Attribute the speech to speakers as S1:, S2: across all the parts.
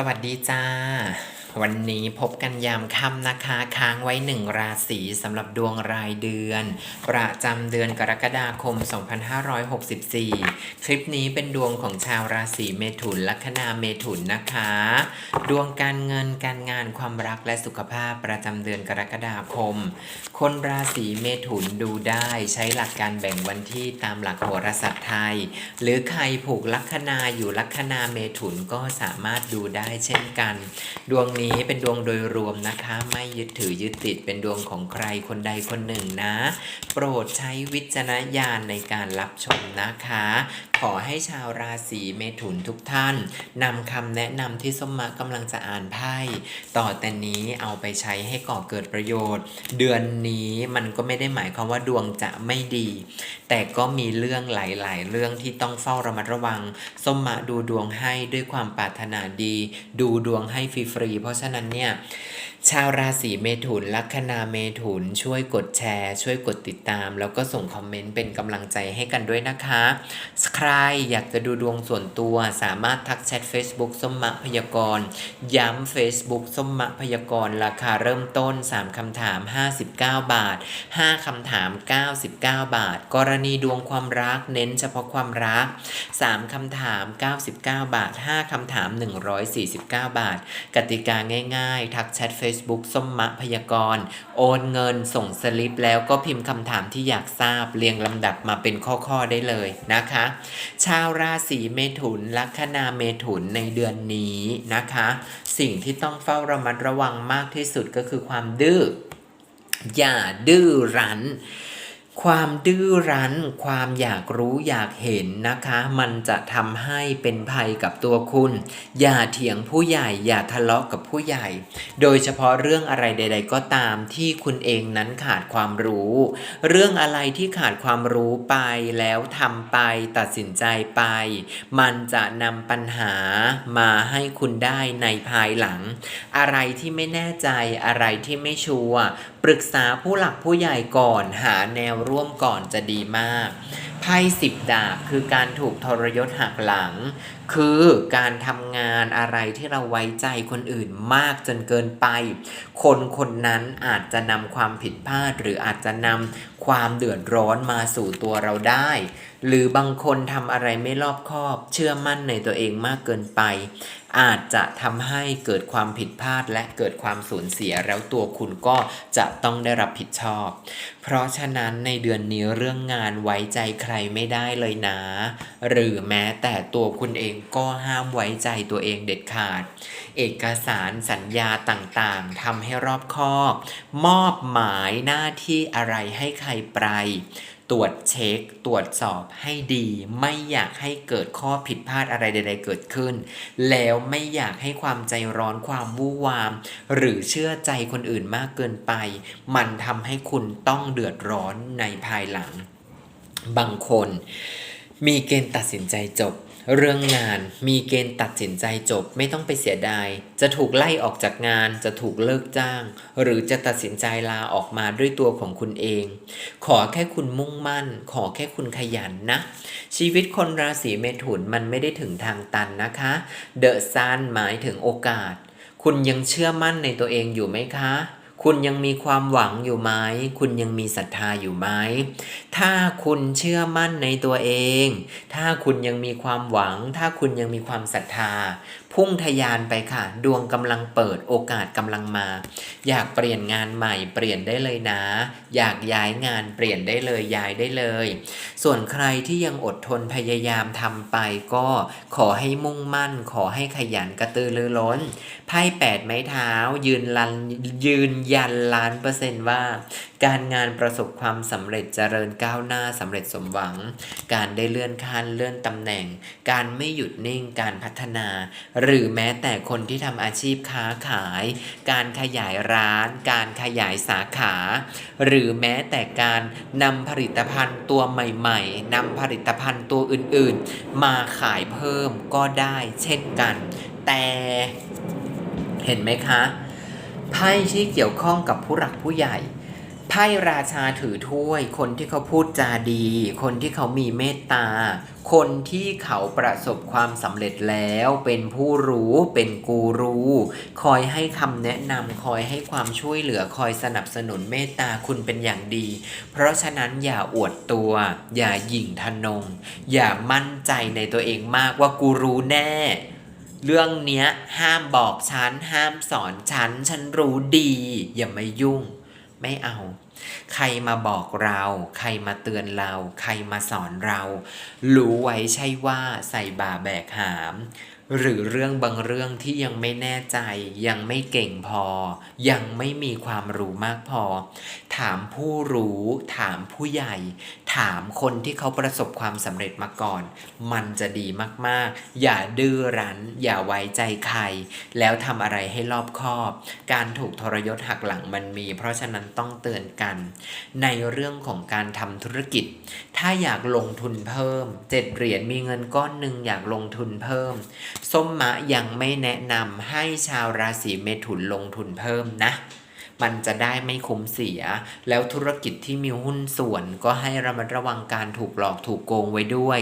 S1: สวัสดีจ้า วันนี้พบกันยามค่ำนะคะ ค้างไว้หนึ่งราศีสำหรับดวงรายเดือน ประจำเดือนกรกฎาคม 2564 คลิปนี้เป็นดวงของชาวราศีเมถุนลัคนาเมถุนนะคะ ดวงการเงินการงานความรักและสุขภาพประจำเดือนกรกฎาคม คนราศีเมถุนดูได้ใช้หลักการแบ่งวันที่ตามหลักโหราศาสตร์ไทย หรือใครผูกลัคนาอยู่ลัคนาเมถุนก็สามารถดูได้เช่นกัน ดวงนี้ี้เป็นดวงโดยรวมนะคะ ไม่ยึดถือยึดติดเป็นดวงของใครคนใดคนหนึ่งนะ โปรดใช้วิจารณญาณในการรับชมนะคะขอให้ชาวราศีเมถุนทุกท่านนำคำแนะนำที่ส้มมะกำลังจะอ่านไพ่ต่อแต่นี้เอาไปใช้ให้ก่อเกิดประโยชน์ เดือนนี้มันก็ไม่ได้หมายความว่าดวงจะไม่ดี แต่ก็มีเรื่องหลายๆ เรื่องที่ต้องเฝ้าระมัดระวัง ส้มมะดูดวงให้ด้วยความปรารถนาดี ดูดวงให้ฟรีๆเพราะฉะนั้นเนี่ย ชาวราศีเมถุน ลัคนาเมถุน ช่วยกดแชร์ ช่วยกดติดตาม แล้วก็ส่งคอมเมนต์เป็นกำลังใจให้กันด้วยนะคะ ใครอยากจะดูดวงส่วนตัวสามารถทักแชท Facebook ส้มมะพยากรณ์ย้ำ Facebook ส้มมะพยากรณ์ราคาเริ่มต้น 3คำถาม 59 บาท 5คำถาม 99 บาท กรณีดวงความรักเน้นเฉพาะความรัก 3คำถาม 99 บาท 5คำถาม 149 บาท กติกาง่าย ๆ ทักแชท Facebook ส้มมะพยากร โอนเงินส่งสลิปแล้วก็พิมพ์คำถามที่อยากทราบเรียงลำดับมาเป็นข้อๆได้เลยนะคะ ชาวราศีเมถุนลัคนาเมถุนในเดือนนี้นะคะ สิ่งที่ต้องเฝ้าระมัดระวังมากที่สุดก็คือความดื้ออย่าดื้อรั้น ความดื้อรั้น ความอยากรู้อยากเห็นนะคะ มันจะทำให้เป็นภัยกับตัวคุณ อย่าเถียงผู้ใหญ่ อย่าทะเลาะกับผู้ใหญ่ โดยเฉพาะเรื่องอะไรใด ๆ ก็ตามที่คุณเองนั้นขาดความรู้ เรื่องอะไรที่ขาดความรู้ไปแล้วทำไปตัดสินใจไป มันจะนำปัญหามาให้คุณได้ในภายหลัง อะไรที่ไม่แน่ใจอะไรที่ไม่ชัวร์ปรึกษาผู้หลักผู้ใหญ่ก่อนหาแนวร่วมก่อนจะดีมากไพ่สิบดาบคือการถูกทรยศหักหลัง คือการทำงานอะไรที่เราไว้ใจคนอื่นมากจนเกินไป คนคนนั้นอาจจะนำความผิดพลาดหรืออาจจะนำความเดือดร้อนมาสู่ตัวเราได้ หรือบางคนทำอะไรไม่รอบคอบ เชื่อมั่นในตัวเองมากเกินไป อาจจะทำให้เกิดความผิดพลาดและเกิดความสูญเสียแล้วตัวคุณก็จะต้องได้รับผิดชอบ เพราะฉะนั้นในเดือนนี้เรื่องงานไว้ใจใครไม่ได้เลยนะ หรือแม้แต่ตัวคุณเองก็ห้ามไว้ใจตัวเองเด็ดขาด เอกสารสัญญาต่างๆทำให้รอบคอบ มอบหมายหน้าที่อะไรให้ใครไป ตรวจเช็ค ตรวจสอบให้ดี ไม่อยากให้เกิดข้อผิดพลาดอะไรใด ๆ เกิดขึ้น แล้วไม่อยากให้ความใจร้อนความวู่วาม หรือเชื่อใจคนอื่นมากเกินไป มันทำให้คุณต้องเดือดร้อนในภายหลัง บางคน มีเกณฑ์ตัดสินใจจบ เรื่องงานมีเกณฑ์ตัดสินใจจบไม่ต้องไปเสียดาย จะถูกไล่ออกจากงาน จะถูกเลิกจ้าง หรือจะตัดสินใจลาออกมาด้วยตัวของคุณเอง ขอแค่คุณมุ่งมั่น ขอแค่คุณขยันนะ ชีวิตคนราศีเมถุนมันไม่ได้ถึงทางตันนะคะ เดอะซันหมายถึงโอกาส คุณยังเชื่อมั่นในตัวเองอยู่ไหมคะ คุณยังมีความหวังอยู่ไหม คุณยังมีศรัทธาอยู่ไหม ถ้าคุณเชื่อมั่นในตัวเอง ถ้าคุณยังมีความหวัง ถ้าคุณยังมีความศรัทธา พุ่งทะยานไปค่ะ ดวงกำลังเปิด โอกาสกำลังมา อยากเปลี่ยนงานใหม่ เปลี่ยนได้เลยนะ อยากย้ายงานเปลี่ยนได้เลย ย้ายได้เลย ส่วนใครที่ยังอดทนพยายามทำไปก็ขอให้มุ่งมั่น ขอให้ขยันกระตือรือร้น ไพ่แปดไม้เท้ายืนลันยืนยันล้านเปอร์เซนต์ว่า การงานประสบความสำเร็จเจริญก้าวหน้าสำเร็จสมหวัง การได้เลื่อนขั้นเลื่อนตำแหน่ง การไม่หยุดนิ่งการพัฒนา หรือแม้แต่คนที่ทำอาชีพค้าขาย การขยายร้าน การขยายสาขา หรือแม้แต่การนำผลิตภัณฑ์ตัวใหม่ๆนำผลิตภัณฑ์ตัวอื่นๆ มาขายเพิ่มก็ได้เช่นกัน แต่เห็นไหมคะไพ่ที่เกี่ยวข้องกับผู้หลักผู้ใหญ่ ไพ่ราชาถือถ้วย คนที่เขาพูดจาดี คนที่เขามีเมตตา คนที่เขาประสบความสำเร็จแล้ว เป็นผู้รู้เป็นกูรูคอยให้คำแนะนำคอยให้ความช่วยเหลือคอยสนับสนุนเมตตาคุณเป็นอย่างดี เพราะฉะนั้นอย่าอวดตัว อย่าหยิ่งทะนง อย่ามั่นใจในตัวเองมากว่ากูรู้แน่เรื่องเนี้ยห้ามบอกฉันห้ามสอนฉัน ฉันรู้ดี อย่ามายุ่ง ไม่เอา ใครมาบอกเรา ใครมาเตือนเรา ใครมาสอนเรา รู้ไว้ใช่ว่าใส่บ่าแบกหาม หรือเรื่องบางเรื่องที่ยังไม่แน่ใจ ยังไม่เก่งพอ ยังไม่มีความรู้มากพอ ถามผู้รู้ ถามผู้ใหญ่ ถามคนที่เขาประสบความสำเร็จมาก่อน มันจะดีมากๆ อย่าดื้อรั้น อย่าไว้ใจใคร แล้วทำอะไรให้รอบคอบ การถูกทรยศหักหลังมันมี เพราะฉะนั้นต้องเตือนกัน ในเรื่องของการทำธุรกิจ ถ้าอยากลงทุนเพิ่มเจ็ดเหรียญมีเงินก้อนหนึ่งอยากลงทุนเพิ่มส้มมะยังไม่แนะนำให้ชาวราศีเมถุนลงทุนเพิ่มนะ มันจะได้ไม่คุ้มเสีย แล้วธุรกิจที่มีหุ้นส่วนก็ให้ระมัดระวังการถูกหลอกถูกโกงไว้ด้วย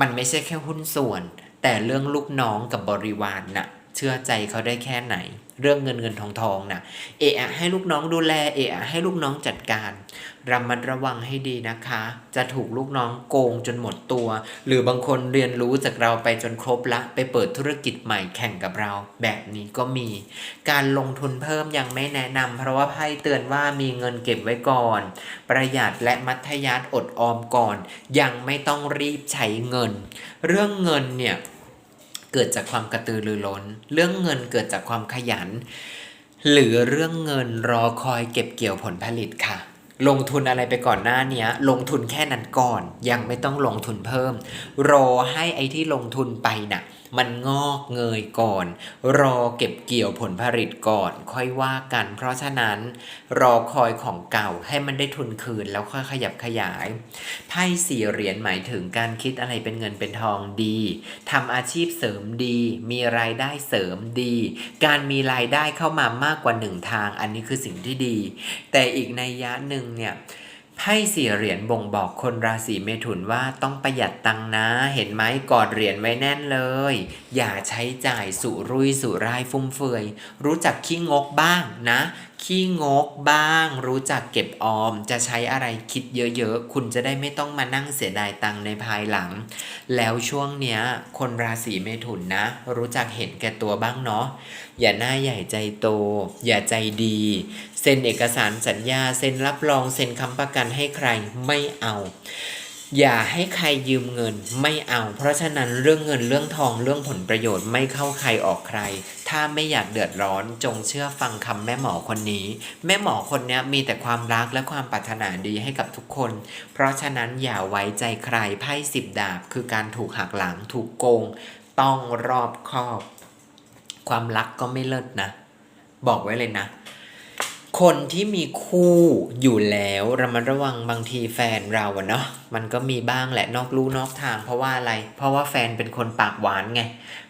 S1: มันไม่ใช่แค่หุ้นส่วน แต่เรื่องลูกน้องกับบริวารน่ะ เชื่อใจเขาได้แค่ไหน เรื่องเงินเงินทองทองน่ะเอะให้ลูกน้องดูแลเอะอะให้ลูกน้องจัดการระมัดระวังให้ดีนะคะ จะถูกลูกน้องโกงจนหมดตัว หรือบางคนเรียนรู้จากเราไปจนครบละ ไปเปิดธุรกิจใหม่แข่งกับเรา แบบนี้ก็มี การลงทุนเพิ่มยังไม่แนะนำเพราะว่าไพ่เตือนว่ามีเงินเก็บไว้ก่อน ประหยัดและมัธยัติอดออมก่อน ยังไม่ต้องรีบใช้เงิน เรื่องเงินเนี่ย เกิดจากความกระตือรือร้น เรื่องเงินเกิดจากความขยัน หรือเรื่องเงินรอคอยเก็บเกี่ยวผลผลิตค่ะ ลงทุนอะไรไปก่อนหน้านี้ลงทุนแค่นั้นก่อน ยังไม่ต้องลงทุนเพิ่ม รอให้ไอ้ที่ลงทุนไปน่ะ มันงอกเงยก่อน รอเก็บเกี่ยวผลผลิตก่อน ค่อยว่ากัน เพราะฉะนั้น รอคอยของเก่าให้มันได้ทุนคืนแล้วค่อยขยับขยายไพ่สี่เหรียญหมายถึงการคิดอะไรเป็นเงินเป็นทองดีทำอาชีพเสริมดี มีรายได้เสริมดี การมีรายได้เข้ามามากกว่าหนึ่งทาง อันนี้คือสิ่งที่ดี แต่อีกในยยะหนึ่งเนี่ย ไพ่สี่เหรียญบ่งบอกคนราศีเมถุนว่าต้องประหยัดตังนะ เห็นไหมกอดเหรียญไว้แน่นเลย อย่าใช้จ่ายสุรุ่ยสุร่ายฟุ่มเฟือย รู้จักขี้งกบ้างนะ ขี้งกบ้าง รู้จักเก็บออม จะใช้อะไรคิดเยอะๆ คุณจะได้ไม่ต้องมานั่งเสียดายตังในภายหลัง แล้วช่วงเนี้ย คนราศีเมถุนนะ รู้จักเห็นแก่ตัวบ้างเนาะอย่าหน้าใหญ่ใจโต อย่าใจดี เซ็นเอกสารสัญญา เซ็นรับรองเซ็นค้ำประกันให้ใครไม่เอา อย่าให้ใครยืมเงินไม่เอา เพราะฉะนั้นเรื่องเงินเรื่องทองเรื่องผลประโยชน์ไม่เข้าใครออกใคร ถ้าไม่อยากเดือดร้อนจงเชื่อฟังคำแม่หมอคนนี้ แม่หมอคนนี้มีแต่ความรักและความปรารถนาดีให้กับทุกคน เพราะฉะนั้นอย่าไว้ใจใครไพ่สิบดาบ คือการถูกหักหลังถูกโกง ต้องรอบคอบ ความรักก็ไม่เลิศนะ บอกไว้เลยนะ คนที่มีคู่อยู่แล้วระมัดระวังบางทีแฟนเราอะเนาะมันก็มีบ้างแหละนอกลู่นอกทาง เพราะว่าอะไร เพราะว่าแฟนเป็นคนปากหวานไง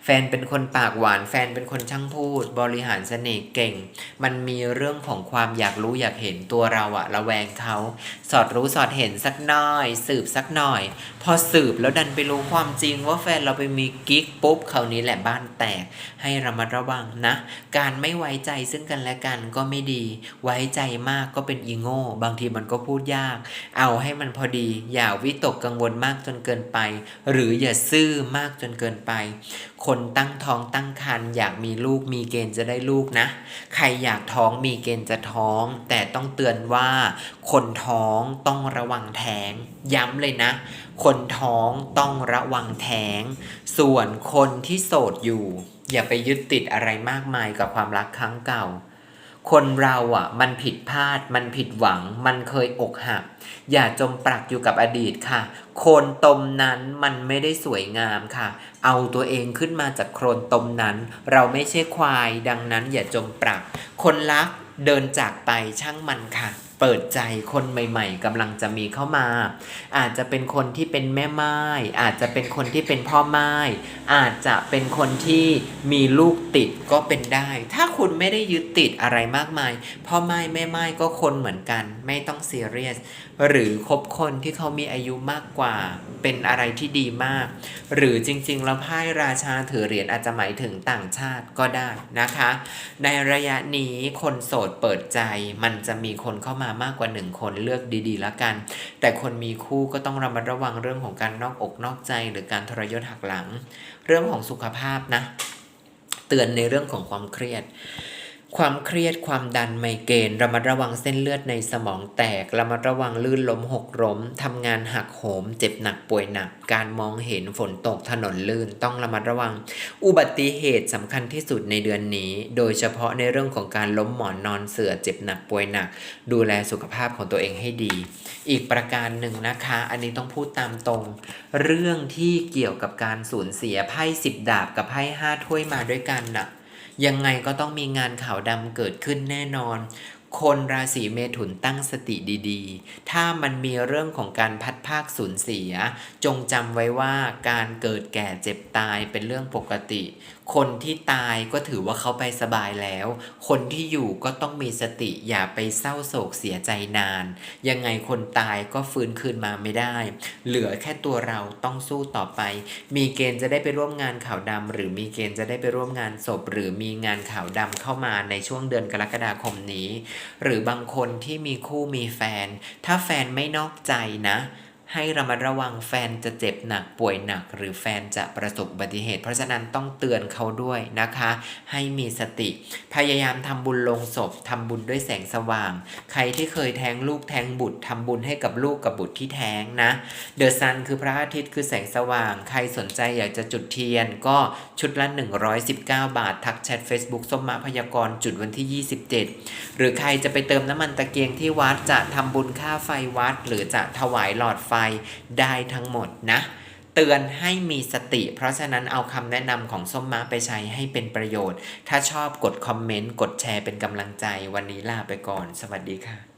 S1: แฟนเป็นคนปากหวาน แฟนเป็นคนช่างพูด บริหารเสน่ห์เก่ง มันมีเรื่องของความอยากรู้อยากเห็นตัวเราอะระแวงเขา สอดรู้สอดเห็นสักหน่อย สืบสักหน่อย พอสืบแล้วดันไปรู้ความจริงว่าแฟนเราไปมีกิ๊กปุ๊บคราวนี้แหละบ้านแตก ให้ระมัดระวังนะ การไม่ไว้ใจซึ่งกันและกันก็ไม่ดี ไว้ใจมากก็เป็นอีโง่บางทีมันก็พูดยาก เอาให้มันพอดี อย่าวิตกกังวลมากจนเกินไป หรืออย่าซื่อมากจนเกินไปคนนตั้งท้องตั้งครรภ์อยากมีลูกมีเกณฑ์จะได้ลูกนะ ใครอยากท้องมีเกณฑ์จะท้อง แต่ต้องเตือนว่า คนท้องต้องระวังแท้ง ย้ำเลยนะ คนท้องต้องระวังแท้ง ส่วนคนที่โสดอยู่ อย่าไปยึดติดอะไรมากมายกับความรักครั้งเก่า คนเราอะ มันผิดพลาด มันผิดหวัง มันเคยอกหัก อย่าจมปลักอยู่กับอดีตค่ะ โคลนตมนั้นมันไม่ได้สวยงามค่ะ เอาตัวเองขึ้นมาจากโคลนตมนั้น เราไม่ใช่ควาย ดังนั้นอย่าจมปลัก คนรักเดินจากไปช่างมันค่ะ เปิดใจคนใหม่ ๆกำลังจะมีเข้ามา อาจจะเป็นคนที่เป็นแม่ไม้อาจจะเป็นคนที่เป็นพ่อไม้อาจจะเป็นคนที่มีลูกติดก็เป็นได้ ถ้าคุณไม่ได้ยึดติดอะไรมากมาย พ่อไม้แม่ไม้ก็คนเหมือนกัน ไม่ต้องซีเรียสหรือคบคนที่เขามีอายุมากกว่า เป็นอะไรที่ดีมาก หรือจริงๆแล้วไพ่ราชาถือเหรียญอาจจะหมายถึงต่างชาติก็ได้นะคะ ในระยะนี้คนโสดเปิดใจมันจะมีคนเข้ามามากกว่าหนึ่งคนเลือกดีๆแล้วกัน แต่คนมีคู่ก็ต้องระมัดระวังเรื่องของการนอกอกนอกใจ หรือการทรยศหักหลัง เรื่องของสุขภาพนะ เตือนในเรื่องของความเครียด ความเครียดความดันไมเกรนระมัดระวังเส้นเลือดในสมองแตก ระมัดระวังลื่นล้มหกล้มทำงานหักโหม เจ็บหนักป่วยหนัก การมองเห็นฝนตกถนนลื่นต้องระมัดระวัง อุบัติเหตุสำคัญที่สุดในเดือนนี้ โดยเฉพาะในเรื่องของการล้มหมอนนอนเสือเจ็บหนักป่วยหนัก ดูแลสุขภาพของตัวเองให้ดี อีกประการหนึ่งนะคะ อันนี้ต้องพูดตามตรง เรื่องที่เกี่ยวกับการสูญเสียไพ่สิบดาบกับไพ่ห้าถ้วยมาด้วยกันน่ะ ยังไงก็ต้องมีงานขาวดำเกิดขึ้นแน่นอน คนราศีเมถุนตั้งสติดีๆ ถ้ามันมีเรื่องของการพัดภาคสูญเสีย จงจำไว้ว่าการเกิดแก่เจ็บตายเป็นเรื่องปกติ คนที่ตายก็ถือว่าเขาไปสบายแล้ว คนที่อยู่ก็ต้องมีสติอย่าไปเศร้าโศกเสียใจนาน ยังไงคนตายก็ฟื้นคืนมาไม่ได้ เหลือแค่ตัวเราต้องสู้ต่อไป มีเกณฑ์จะได้ไปร่วมงานข่าวดำหรือมีเกณฑ์จะได้ไปร่วมงานศพ หรือมีงานข่าวดำเข้ามาในช่วงเดือนกรกฎาคมนี้หรือบางคนที่มีคู่มีแฟน ถ้าแฟนไม่นอกใจนะ ให้ระมัดระวังแฟนจะเจ็บหนักป่วยหนัก หรือแฟนจะประสบอุบัติเหตุ เพราะฉะนั้นต้องเตือนเขาด้วยนะคะ ให้มีสติ พยายามทำบุญลงศพทำบุญด้วยแสงสว่าง ใครที่เคยแท้งลูกแท้งบุตรทำบุญให้กับลูกกับบุตรที่แท้งนะเดอะซันคือพระอาทิตย์คือแสงสว่าง ใครสนใจอยากจะจุดเทียนก็ชุดละ 119 บาท ทักแชท Facebook ส้มมาพยากรจุดวันที่ 27 หรือใครจะไปเติมน้ำมันตะเกียงที่วัดจะทำบุญค่าไฟวัด หรือจะถวายหลอดไฟได้ทั้งหมดนะ เตือนให้มีสติ เพราะฉะนั้นเอาคำแนะนำของส้มม้าไปใช้ให้เป็นประโยชน์ ถ้าชอบกดคอมเมนต์ กดแชร์เป็นกำลังใจ วันนี้ลาไปก่อน สวัสดีค่ะ